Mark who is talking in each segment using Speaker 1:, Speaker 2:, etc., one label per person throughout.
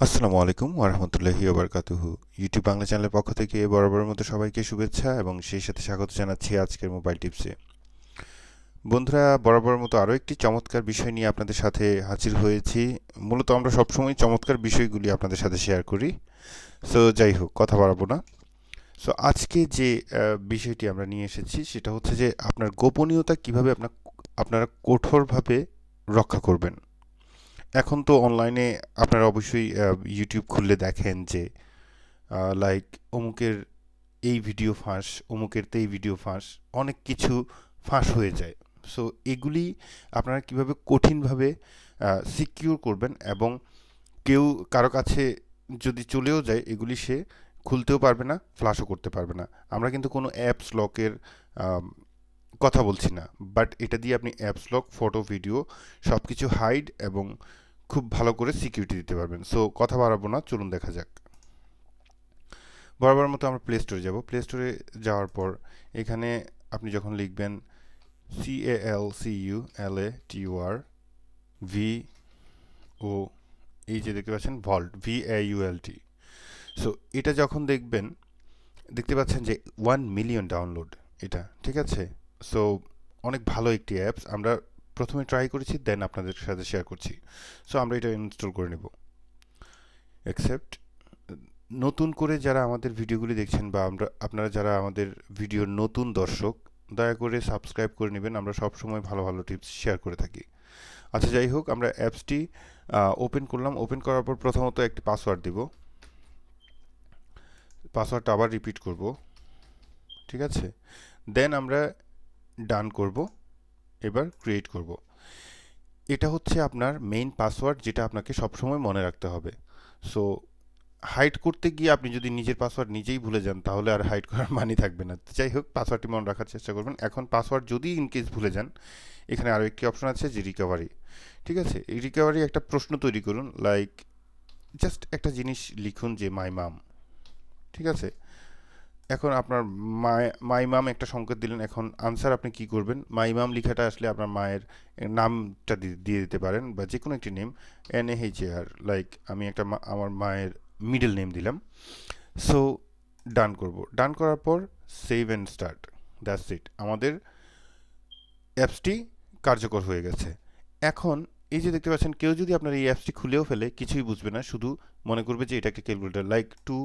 Speaker 1: আসসালামু আলাইকুম ওরহমতুল্লাহি ওবরকাতুহু। ইউটিউব বাংলা চ্যানেলের পক্ষ থেকে বরাবরের মতো সবাইকে শুভেচ্ছা এবং সেই সাথে স্বাগত জানাচ্ছি আজকের মোবাইল টিপসে। বন্ধুরা, বরাবরের মতো আরও একটি চমৎকার বিষয় নিয়ে আপনাদের সাথে হাজির হয়েছি। মূলত আমরা সবসময় চমৎকার বিষয়গুলি আপনাদের সাথে শেয়ার করি। সো, যাই হোক, কথা বাড়াবো না। সো, আজকে যে বিষয়টি আমরা নিয়ে এসেছি সেটা হচ্ছে যে আপনার গোপনীয়তা কীভাবে আপনার আপনারা কঠোরভাবে রক্ষা করবেন। এখন তো অনলাইনে আপনারা অবশ্যই ইউটিউব খুললে দেখেন যে লাইক অমুকের এই ভিডিও ফাঁস, অমুকের তো এই ভিডিও ফাঁস, অনেক কিছু ফাঁস হয়ে যায়। সো এগুলি আপনারা কীভাবে কঠিনভাবে সিকিউর করবেন এবং কেউ কারও কাছে যদি চলেও যায়, এগুলি সে খুলতেও পারবে না ফ্লাশও করতে পারবে না। আমরা কিন্তু কোনো অ্যাপস লকের কথা বলছি না। বাট এটা দিয়ে আপনি অ্যাপস লক ফটো ভিডিও সব কিছু হাইড এবং খুব ভালো করে সিকিউরিটি দিতে পারবেন। সো কথা বাড়াবো না, চলুন দেখা যাক। বরাবর মতো আমরা প্লে স্টোরে যাব। প্লে স্টোরে যাওয়ার পর এখানে আপনি যখন লিখবেন C A L C U L A T R V O এই যে দেখতে পাচ্ছেন vault V A U L T so এটা যখন দেখবেন, দেখতে পাচ্ছেন যে ওয়ান মিলিয়ন ডাউনলোড এটা, ঠিক আছে? সো অনেক ভালো একটি অ্যাপস আমরা প্রথমে ট্রাই করেছি দেন আপনাদের সাথে শেয়ার করছি। সো আমরা এটা ইনস্টল করে নেব। অ্যাকসেপ্ট নতুন করে যারা আমাদের ভিডিওগুলি দেখছেন বা আমরা, আপনারা যারা আমাদের ভিডিওর নতুন দর্শক, দয়া করে সাবস্ক্রাইব করে নেবেন। আমরা সব সময় ভালো ভালো টিপস শেয়ার করে থাকি। আচ্ছা যাই হোক, আমরা অ্যাপসটি ওপেন করলাম। ওপেন করার পর প্রথমত একটি পাসওয়ার্ড দিব। পাসওয়ার্ডটা আবার রিপিট করব। ঠিক আছে? দেন আমরা ডান করব। এবার ক্রিয়েট করব। এটা হচ্ছে আপনার মেইন পাসওয়ার্ড যেটা আপনাকে সবসময় মনে রাখতে হবে। সো হাইড করতে গিয়ে আপনি যদি নিজের পাসওয়ার্ড নিজেই ভুলে যান, তাহলে আর হাইড করার মানই থাকবে না। যাই হোক পাসওয়ার্ডটি মনে রাখার চেষ্টা করবেন। এখন পাসওয়ার্ড যদি ইনকেস ভুলে যান, এখানে আরও একটি অপশন আছে যে রিকভারি ঠিক আছে? এই রিকভারি একটা প্রশ্ন তৈরি করুন লাইক জাস্ট একটা জিনিস লিখুন যে মাই মাম ঠিক আছে? এখন আপনার মায় মাই মাম একটা সংকেত দিলেন, এখন আনসার আপনি কি করবেন? মাই মাম লেখাটা আসলে আপনার মায়ের নামটা দিয়ে দিতে পারেন, বা যে কোনো একটি name N A A R like আমি একটা আমার মায়ের মিডল নেম দিলাম। সো ডান করব। ডান করার পর save and start that's it আমাদের অ্যাপসটি কার্যকর হয়ে গেছে। এখন, এই যে দেখতে পাচ্ছেন, কেউ যদি আপনার এই অ্যাপসটি খুলেও ফেলে, কিছুই বুঝবে না, শুধু মনে করবে যে এটা একটা calculator like two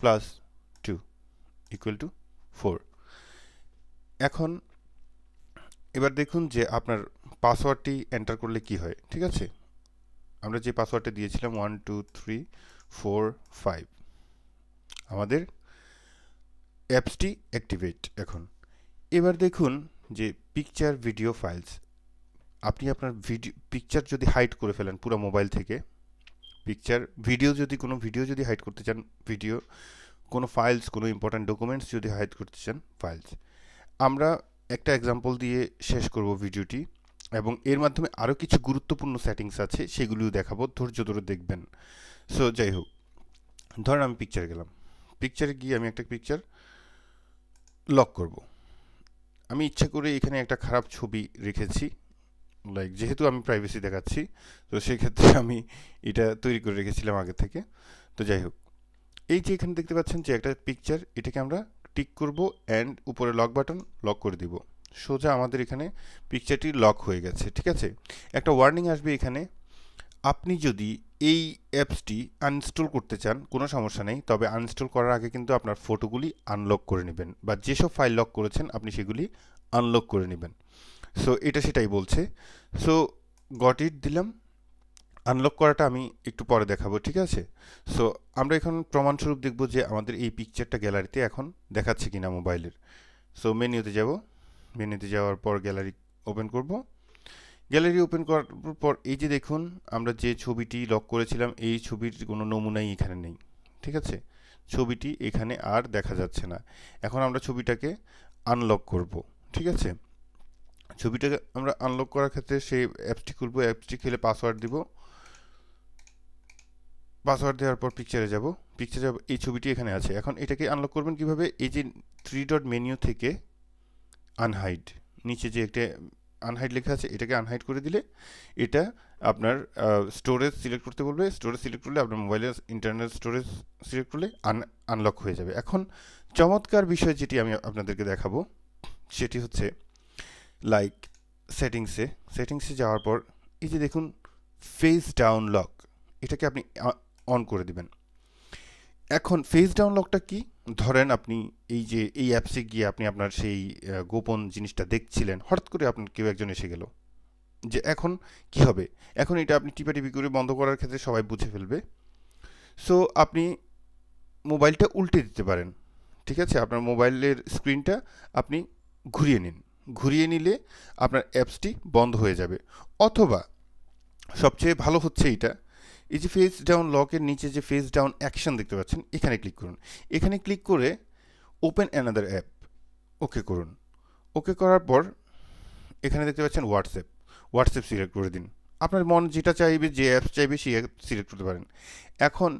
Speaker 1: plus equal to four এখন এবার দেখুন যে আপনার পাসওয়ার্ডটি এন্টার করলে কি হয়, ঠিক আছে? আমরা যে পাসওয়ার্ডটা দিয়েছিলাম one two three four five আমাদের অ্যাপসটি অ্যাক্টিভেট এখন। এবার দেখুন যে পিকচার ভিডিও ফাইলস আপনি আপনার ভিডিও পিকচার যদি হাইড করে ফেলেন পুরো মোবাইল থেকে পিকচার ভিডিও যদি কোনো ভিডিও যদি হাইড করতে চান ভিডিও কোনো ফাইলস কোনো ইম্পর্ট্যান্ট ডকুমেন্টস যদি হাইড করতে চান ফাইলস আমরা একটা এক্সাম্পল দিয়ে শেষ করব ভিডিওটি এবং এর মাধ্যমে আরও কিছু গুরুত্বপূর্ণ সেটিংস আছে, সেগুলিও দেখাবো, ধৈর্য ধরে দেখবেন। সো যাই হোক, ধরেন আমি পিকচার গেলাম। পিকচারে গিয়ে আমি একটা পিকচার লক করব। আমি ইচ্ছা করে এখানে একটা খারাপ ছবি রেখেছি লাইক যেহেতু আমি প্রাইভেসি দেখাচ্ছি, তো সেক্ষেত্রে আমি এটা তৈরি করে রেখেছিলাম আগে থেকে। তো যাই হোক এই যে এখানে দেখতে পাচ্ছেন যে একটা পিকচার এটাকে আমরা টিক করব অ্যান্ড উপরে লক বাটন লক করে দিব। সোজা আমাদের এখানে পিকচারটি লক হয়ে গেছে, ঠিক আছে? একটা ওয়ার্নিং আসবে এখানে। আপনি যদি এই অ্যাপসটি আনইনস্টল করতে চান, কোনো সমস্যা নেই, তবে আনইনস্টল করার আগে কিন্তু আপনার ফটোগুলি আনলক করে নেবেন বা যেসব ফাইল লক করেছেন, আপনি সেগুলি আনলক করে নেবেন। সো এটা সেটাই বলছে। সো গট ইট দিলাম। আনলক করাটা আমি একটু পরে দেখাবো, ঠিক আছে? সো আমরা এখন প্রমাণস্বরূপ দেখব যে আমাদের এই পিকচারটা গ্যালারিতে এখন দেখাচ্ছে কিনা মোবাইলের সো মেনুতে যাব। মেনুতে যাওয়ার পর গ্যালারি ওপেন করব। গ্যালারি ওপেন করার পর এই যে দেখুন, আমরা যে ছবিটি লক করেছিলাম, এই ছবির কোনো নমুনাই এখানে নেই, ঠিক আছে? ছবিটি এখানে আর দেখা যাচ্ছে না। এখন আমরা ছবিটাকে আনলক করব, ঠিক আছে? ছবিটাকে আমরা আনলক করার ক্ষেত্রে সেই অ্যাপসটি খুলবো অ্যাপসটি খেলে পাসওয়ার্ড দিব। পাসওয়ার্ড দেওয়ার পর পিকচারে যাব। পিকচারে এই ছবিটি এখানে আছে। এখন এটাকে আনলক করবেন কীভাবে? এই যে থ্রি ডট মেনিউ থেকে আনহাইড নিচে যে একটা আনহাইড লেখা আছে, এটাকে আনহাইড করে দিলে এটা আপনার স্টোরেজ সিলেক্ট করতে বলবে। স্টোরেজ সিলেক্ট করলে আপনার মোবাইলের ইন্টারনাল স্টোরেজ সিলেক্ট করলে আন আনলক হয়ে যাবে। এখন চমৎকার বিষয় যেটি আমি আপনাদেরকে দেখাবো, সেটি হচ্ছে লাইক সেটিংসে সেটিংসে যাওয়ার পর এই যে দেখুন ফেস ডাউন লক এটাকে আপনি অন করে দিবেন। এখন ফেস ডাউন লকটা কি? ধরেন আপনি এই যে, এই অ্যাপসে গিয়ে আপনি আপনার সেই গোপন জিনিসটা দেখছিলেন, হঠাৎ করে আপনার কেউ একজন এসে গেল। যে এখন কি হবে? এখন এটা আপনি টিপাটিপি করে বন্ধ করার ক্ষেত্রে সবাই বুঝে ফেলবে। সো আপনি মোবাইলটা উল্টে দিতে পারেন। ঠিক আছে? আপনার মোবাইলের স্ক্রিনটা আপনি ঘুরিয়ে নিন। ঘুরিয়ে নিলে আপনার অ্যাপসটি বন্ধ হয়ে যাবে। অথবা সবচেয়ে ভালো হচ্ছে এইটা এই যে ফেস ডাউন লকের নিচে যে ফেস ডাউন অ্যাকশন দেখতে পাচ্ছেন, এখানে ক্লিক করুন। এখানে ক্লিক করে ওপেন অ্যানাদার অ্যাপ ওকে করুন। ওকে করার পর এখানে দেখতে পাচ্ছেন হোয়াটসঅ্যাপ হোয়াটসঅ্যাপ সিলেক্ট করে দিন। আপনার মন যেটা চাইবে, যে অ্যাপস চাইবে, সেই অ্যাপ সিলেক্ট করতে পারেন। এখন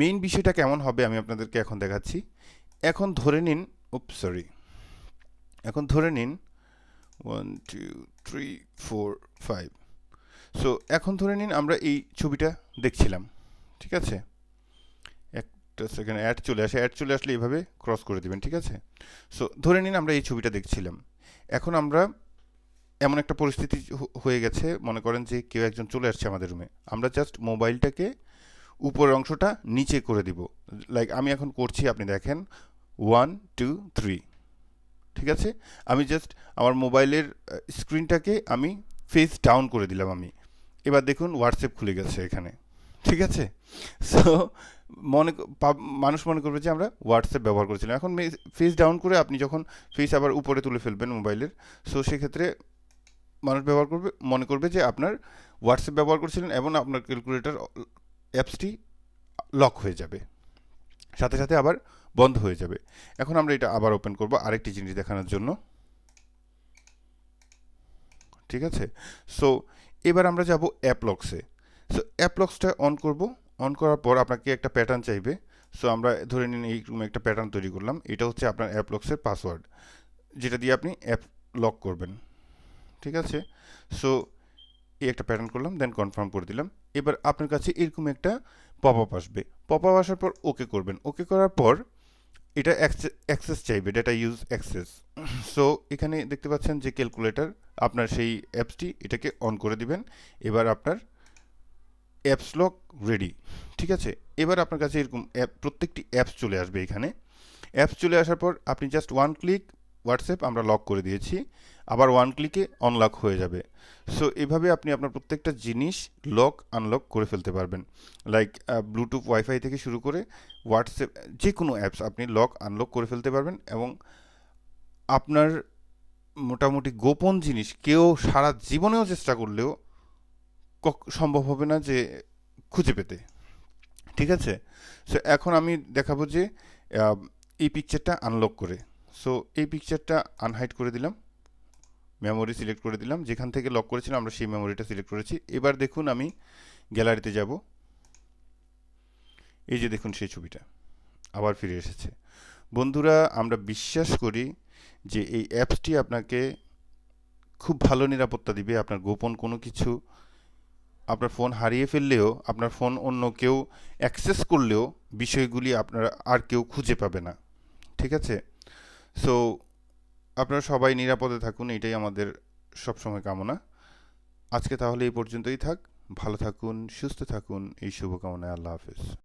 Speaker 1: মেইন বিষয়টা কেমন হবে আমি আপনাদেরকে এখন দেখাচ্ছি। এখন ধরে নিন উপ সরি এখন ধরে নিন one two three four five so এখন ধরে নিন আমরা এই ছবিটা দেখছিলাম, ঠিক আছে? একটা সেকেন্ড অ্যাড চলে আসে অ্যাড চলে আসলে এইভাবে ক্রস করে দেবেন, ঠিক আছে? সো ধরে নিন আমরা এই ছবিটা দেখছিলাম। এখন আমরা এমন একটা পরিস্থিতি হয়ে গেছে, মনে করেন যে কেউ একজন চলে আসছে আমাদের রুমে আমরা জাস্ট মোবাইলটাকে উপরের অংশটা নিচে করে দিব। লাইক আমি এখন করছি, আপনি দেখেন ওয়ান টু থ্রি ঠিক আছে? আমি জাস্ট আমার মোবাইলের স্ক্রিনটাকে আমি ফেস ডাউন করে দিলাম আমি। এবার দেখুন হোয়াটসঅ্যাপ খুলে গেছে এখানে। ঠিক আছে? সো মনে মানুষ মনে করবে যে আমরা হোয়াটসঅ্যাপ ব্যবহার করেছিলাম। এখন ফেস ডাউন করে আপনি যখন ফেস আবার উপরে তুলে ফেলবেন মোবাইলের সো সেক্ষেত্রে মানুষ ব্যবহার করবে, মনে করবে যে আপনার হোয়াটসঅ্যাপ ব্যবহার করছিলেন এবং আপনার ক্যালকুলেটর অ্যাপসটি লক হয়ে যাবে। সাথে সাথে আবার বন্ধ হয়ে যাবে। এখন আমরা এটা আবার ওপেন করব আরেকটি জিনিস দেখানোর জন্য। ঠিক আছে? সো এবার আমরা যাব অ্যাপলক্সে। সো অ্যাপলক্সটা অন করব। অন করার পর আপনাকে একটা প্যাটার্ন চাইবে। সো আমরা ধরে নিন এই রুমে একটা প্যাটার্ন তৈরি করলাম। এটা হচ্ছে আপনার অ্যাপলক্সের পাসওয়ার্ড যেটা দিয়ে আপনি অ্যাপ লক করবেন। ঠিক আছে? সো এই একটা প্যাটার্ন করলাম দেন কনফার্ম করে দিলাম। এবার আপনার কাছে এরকম একটা পপ আপ আসবে। পপ আপ আসার পর ওকে করবেন। ওকে করার পর এটা অ্যাক্সেস চাইবে ডেটা ইউজ অ্যাক্সেস সো এখানে দেখতে পাচ্ছেন যে ক্যালকুলেটর আপনার সেই অ্যাপসটি এটাকে অন করে দিবেন। এবার আপনার অ্যাপস লক রেডি ঠিক আছে? এবার আপনার কাছে এরকম অ্যাপ প্রত্যেকটি অ্যাপস চলে আসবে এখানে। অ্যাপস চলে আসার পর আপনি জাস্ট ওয়ান ক্লিক হোয়াটসঅ্যাপ আমরা লক করে দিয়েছি। আবার ওয়ান ক্লিকে অনলক হয়ে যাবে। সো এভাবে আপনি আপনার প্রত্যেকটা জিনিস লক আনলক করে ফেলতে পারবেন। লাইক ব্লুটুথ ওয়াইফাই থেকে শুরু করে হোয়াটসঅ্যাপ যে কোনো অ্যাপস আপনি লক আনলক করে ফেলতে পারবেন এবং আপনার মোটামুটি গোপন জিনিস কেউ সারা জীবনেও চেষ্টা করলেও সম্ভব হবে না যে খুঁজে পেতে। ঠিক আছে? সো এখন আমি দেখাবো যে এই পিকচারটা আনলক করে। সো এই পিকচারটা আনহাইড করে দিলাম। মেমোরি সিলেক্ট করে দিলাম। যেখান থেকে লক করেছিলাম, আমরা সেই মেমোরিটা সিলেক্ট করেছি। এবার দেখুন আমি গ্যালারিতে যাব। এই যে দেখুন সেই ছবিটা। আবার ফিরে এসেছে। বন্ধুরা, আমরা বিশ্বাস করি যে এই অ্যাপসটি আপনাকে খুব ভালো নিরাপত্তা দিবে। আপনার গোপন কোনো কিছু, আপনার ফোন হারিয়ে ফেললেও, আপনার ফোন অন্য কেউ অ্যাক্সেস করলেও বিষয়গুলি আপনারা আর কেউ খুঁজে পাবে না। ঠিক আছে? সো আপনারা সবাই নিরাপদে থাকুন, এটাই আমাদের সবসময় কামনা। আজকে তাহলে এই পর্যন্তই থাক। ভালো থাকুন, সুস্থ থাকুন। এই শুভকামনায় আল্লাহ হাফেজ।